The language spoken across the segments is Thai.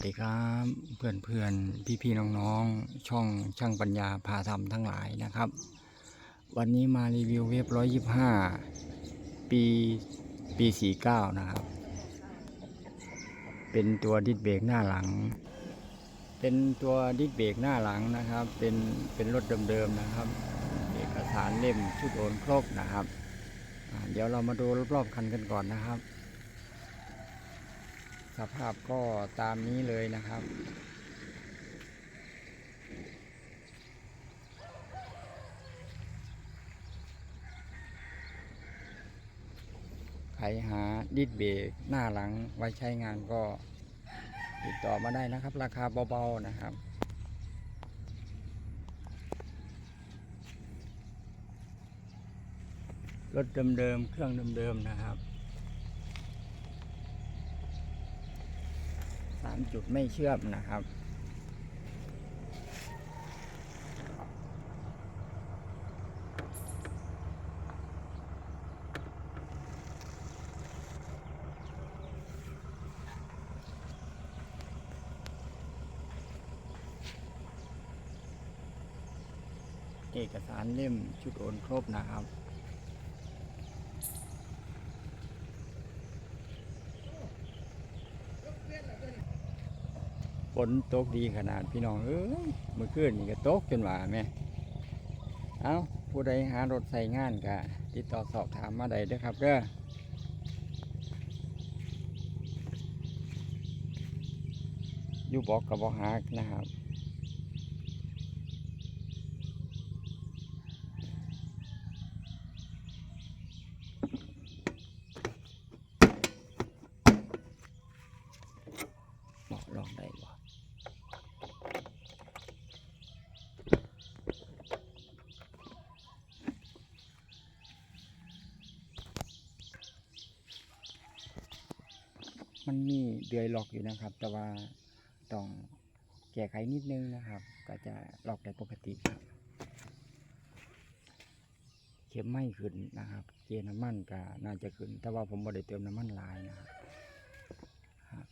สวัสดีครับเพื่อนเพื่อนพี่พี่ๆน้องๆ ช่องช่างปัญญาพาทำทั้งหลายนะครับ วันนี้มารีวิวเว็บร้อยยี่ห้าปีปีสี่เก้านะครับ เป็นตัวดิสเบรกหน้าหลัง เป็นตัวดิสเบรกหน้าหลังนะครับ เป็นเป็นรถเดิมๆนะครับ เอกสารเล่มชุดโอนครบนะครับ เดี๋ยวเรามาดูรอบๆคันกันก่อนนะครับ สภาพก็ตามนี้เลยนะครับ ใครหาดิสเบรกหน้าหลังไว้ใช้งานก็ติดต่อมาได้นะครับ ราคาเบาๆนะครับรถเดิมๆ เครื่องเดิมๆ นะครับามจุดไม่เชื่อมนะครับ เอกสารเล่มชุดโอนครบนะครับ นตกดีขนาดพี่น้องเอ้ยเมื่อคืนนี่ก็ตกจนว่าแม่เอาผู้ใดหารถใส่งานกะติดต่อสอบถามมาได้เด้อครับเด้ออยู่บอกกับบอกหากนะครับ บอกลองได้บ่ มันมีเดือยล็อกอยู่นะครับ แต่ว่าต้องแก้ไขนิดนึงนะครับ ก็จะล็อกได้ปกติครับ เข็มไม่ขึ้นนะครับ เกียร์น้ำมันก็น่าจะขึ้น แต่ว่าผมบ่ได้เติมน้ำมันลายนะครับ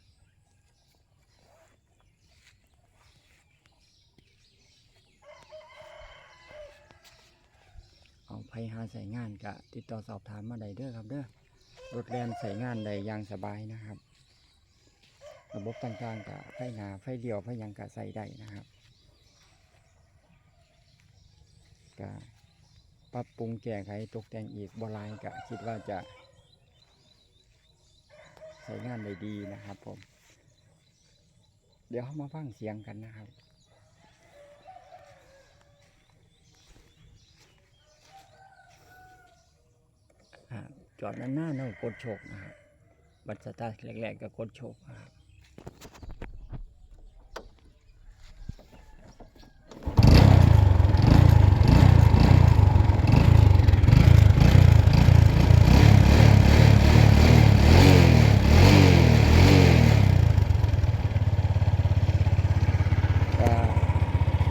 เอาไปหาใส่งานกะติดต่อสอบถามมาได้เด้อครับเด้อรถแลนใส่งานได้อย่างสบายนะครับ ระบบต่างๆกะไฟหนาไฟเดียวไฟยังกะใส่ได้นะครับกะปรับปรุงแก้ไขตกแต่งอีกบลายกะคิดว่าจะใส่งานได้ดีนะครับผม เดี๋ยวเรามาฟังเสียงกันนะครับจอดนั้นหน้าเนาะกดโชกนะครับบัตรสตาร์แรกๆก็กดโชกนะครับ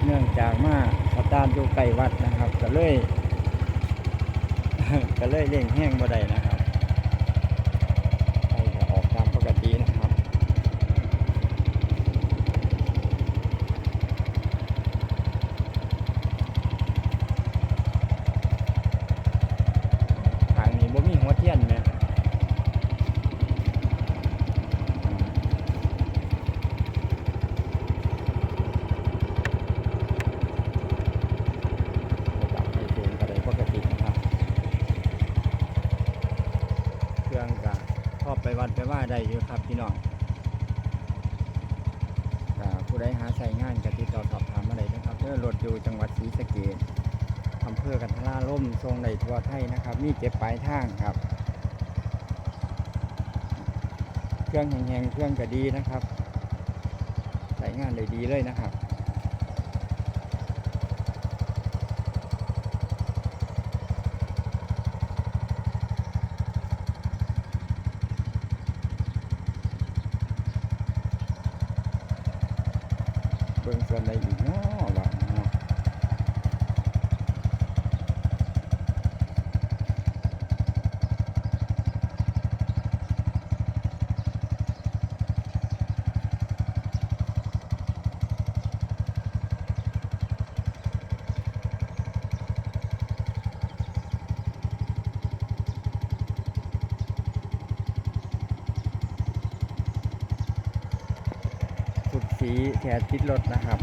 เนื่องจากมาสตาร์ทอยู่ใกล้วัดนะครับ ก็เลยก็เลยเร่งแห้งบ่ได้นะครับไฟจะออกตามปกตินะครับ ทางนี้บ่มีหัวเทียนไหมจับให้เสียงก็ได้ปกตินะครับ เครื่องกะพ อไปวัดไปว่าได้อยู่ครับพี่น้องผู้ใดหาใช้งานกติดต่อสอบถามมาได้นะครับเด้อรถอยู่จังหวัดศรีสะเกษอำเภอกันทราล่มทรงในทั่วไทยนะครับ มีเก็บปลายทางครับ เครื่องแหงๆเครื่องก็ดีนะครับใช้งานได้ดีเลยนะครับ เบิ่งส่วนใดอีกเนาะว่าเนาะ สีแถบติดรถนะครับ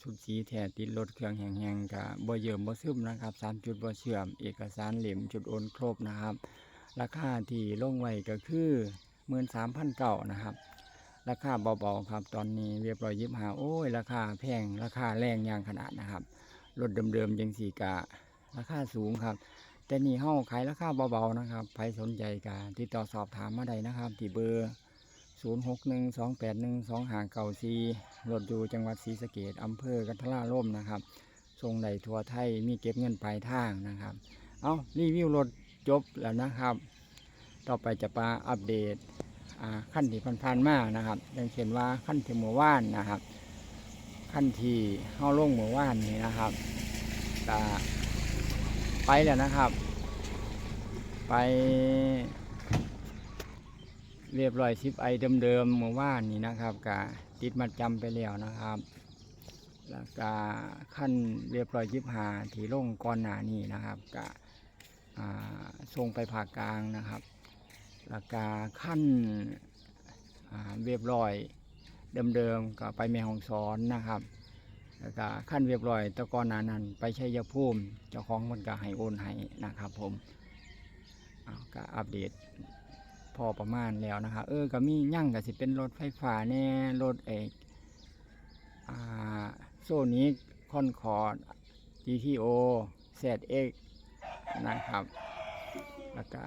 ชุดสีแถบติดรถเครื่องแห้งๆกับบ่เยิมบ่ซึมนะครับสามจุดบ่เชื่อม เอกสารเหล่มจุดโอนครบนะครับ ราคาที่ลงไว้ก็คือหมื่นสามพันเก่านะครับ ราคาเบาๆครับ ตอนนี้เรียบร้อยยิบหาโอ้ย ราคาแพงราคาแรงอย่างขนาดนะครับรถเดิมๆยังสีกะ ราคาสูงครับแต่นี่เฮาขายราคาเบาๆนะครับใครสนใจกะติดต่อสอบถามมาได้นะครับที่เบอร์ 0 6 1 2 8 1 2 5 9 4รถอยู่จังหวัดศรีสะเกดอำเภอกันทลาร่มนะครับทรงใดทั่วไทยมีเก็บเงินปลายทางนะครับ เอารีวิวรถจบแล้วนะครับ ต่อไปจะมาอัปเดตอ่าขั้นที่พันๆมานะครับอย่างเช่นว่าขั้นที่หมู่ว่านนะครับ ขั้นที่เข้าลงหมู่ว่านนี่นะครับก็ ไปแล้วนะครับ ไปเรียบร้อยชิปไอเดิมๆหมู่ว่านนี่นะครับกะติดมัดจำไปแล้วนะครับแล้วก็ขั้นเรียบร้อยยิบหาที่ลงก่อนหน้านี้นะครับกะอ่าส่งไปภากลางนะครับ แล้วก็ขั้นเรียบร้อยเดิมๆก็ไปแม่ห้องสอนนะครับ แล้วก็ขั้นเรียบร้อยตะกอนนานั้นไปชัยภูมิเจ้าของมันก็ให้โอนให้นะครับ ผมก็อัปเดตพอประมาณแล้วนะครับเออก็มียั่งก็สิเป็นรถไฟฟ้าแน่รถเอกโซนิกคอนคอร์ด GTO ZX นะครับแล้วก็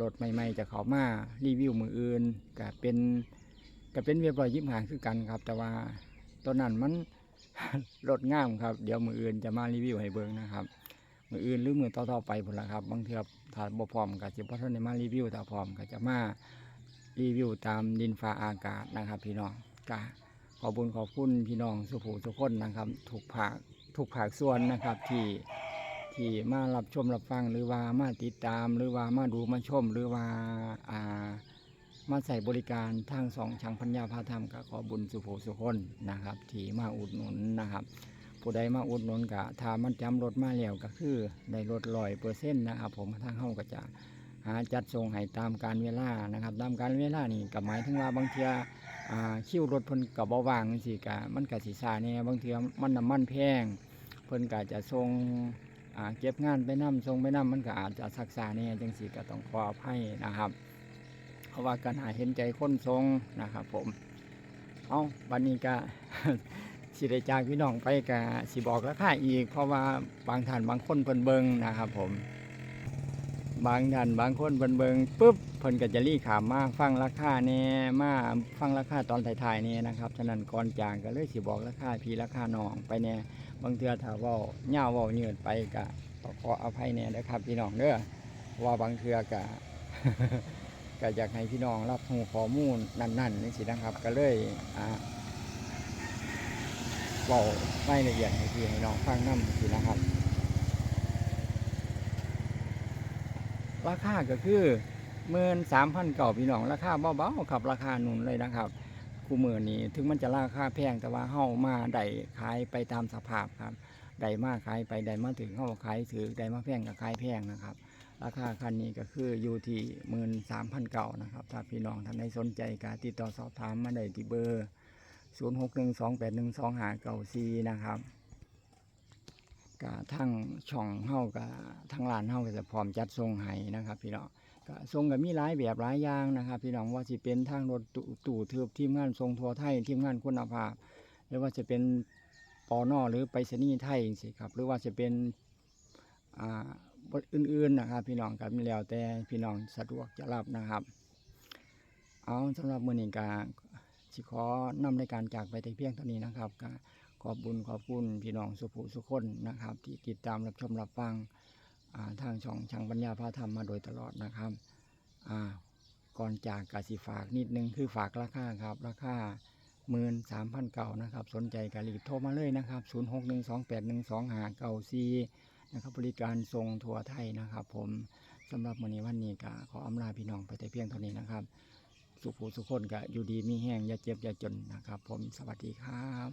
รถใหม่ ๆจะเขามารีวิวมืออื่นก็เป็นก็เป็นเรียบร้อยยิบหางคือกันครับ แต่ว่าตัวนั้นมัน รถงามครับ เดี๋ยวมืออื่นจะมารีวิวให้เบิ่งนะครับ มืออื่นหรือมือต่อๆไปพุ่นละครับ บางเทือถ้าบ่พร้อมก็จะบ่ทันได้มารีวิวถ้าพร้อมก็จะมารีวิวตามดินฟ้าอากาศนะครับ พี่น้องก็ขอบุญขอบคุณพี่น้องสุภูทุกคนนะครับถูกภาคถูกภาคส่วนนะครับที่ที่มารับชมรับฟังหรือว่ามาติดตามหรือว่ามาดูมาชมหรือว่าอ่า มาใส่บริการทางสองช่างพัญญาพาธรรมก็ขอบุญสุโภสุคนนะครับ ที่มาอุดหนุนนะครับ ผู้ใดมาอุดหนุนก็ถ้ามันจำรถมาแล้วก็คือได้ลดร้อยเปอร์เซ็นต์นะครับ ผมทางเฮาก็จะหาจัดส่งให้ตามการเวลานะครับ ตามการเวลานี่ก็หมายถึงว่าบางเทียอ่าคิวรถเพิ่นกับเบาว่างสิกะมันก็สิซาเนี่ยบางเทียมันน้ำมันแพงเพิ่นก็จะส่งเก็บงานไปนํทรงไปนํมันก็อาจจะสักษาเนี่ยจังสีก็ต้องขออภัยนะครับ เพราะว่าการหาเห็นใจคนทรงนะครับ ผม เอาวันนี้ก็สิได้จากพี่น้องไปกะสิบอกราคาอีก เพราะว่าบางท่านบางคนเพิ่นเบิงนะครับ ผม บางท่านบางคนเพิ่นเบิงปุ๊บเพิ่นก็จะรีขามมาฟังราคาแน่มาฟังราคาตอนถ่ายๆเนี่ยนะครับฉะนั้นก่อนจากก็เลยสิบอกราคาพี่ราคาน้องไปแน่บางเทื่อถ้าว่าเง่าว่าเยืดไปกะขออภัยเนี่ยนะครับ พี่น้องเด้อว่าบางเทื่อกะ ก็อยากให้พี่น้องรับรู้ข้อมูลนั่นๆนี่สินะครับ ก็เลยอ่าเว้ารายละเอียดให้พี่ให้น้องฟังนำสินะครับราคาก็คือเมื่นสามพันเก่าพี่น้องราคาเบาๆครับราคาหนุนเลยนะครับคู่มือนี้ถึงมันจะราคาแพงแต่ว่าเฮามาได้ขายไปตามสภาพครับได้มากขายไปได้มาถึงเฮาขายถือได้มาแพงก็ขายแพงนะครับ ราคาคันนี้ก็คืออยู่ที่หมื่นสามพันเก่านะครับ ถ้าพี่น้องท่านใดสนใจก็ติดต่อสอบถามมาได้ที่เบอร์ศูนย์หกหนึ่งสองแปดหนึ่งสองหาเก่าซีนะครับก็ทั้งช่องเฮากับทั้งร้านเฮาก็จะพร้อมจัดส่งให้นะครับ พี่น้องก็ทรงกับมีหลายแบบหลายอย่างนะครับ พี่น้องว่าสิเป็นทางรถตู้ตู่ทืบทีมงานทรงทัวร์ไทยทีมงานคุณภาพหรือว่าจะเป็นปอนอหรือไปรษณีย์ไทยสิครับ หรือว่าจะเป็นอ่า อื่นๆนะครับ พี่น้องกับแล้วแต่พี่น้องสะดวกจะรับนะครับ เอาสำหรับมือนี้กาสิขอนำในการจากไปแต่เพียงเท่านี้นะครับก็ขอบบุญขอบคุณพี่น้องสุภูสุคนนะครับ ที่ติดตามรับชมรับฟังาทางช่องช่างปัญญาพาธรรมมาโดยตลอดนะครับก่อนจากกสิฝากนิดนึงคือฝากราคาครับ ราคาหมื่นสามพันเก่านะครับ สนใจกรีบโทรมาเลยนะครับศูนย์หกหนึ่งสองแปดหนึ่งสองหาเก่าซี นะครับ บริการทรงทัวร์ไทยนะครับ ผมสำหรับวันนี้วันนี้ก็ขออำลาพี่น้องไปแต่เพียงเท่านี้นะครับ สุขูสุขคนก็อยู่ดีมีแห้งอย่าเจ็บอย่าจนนะครับ ผมสวัสดีครับ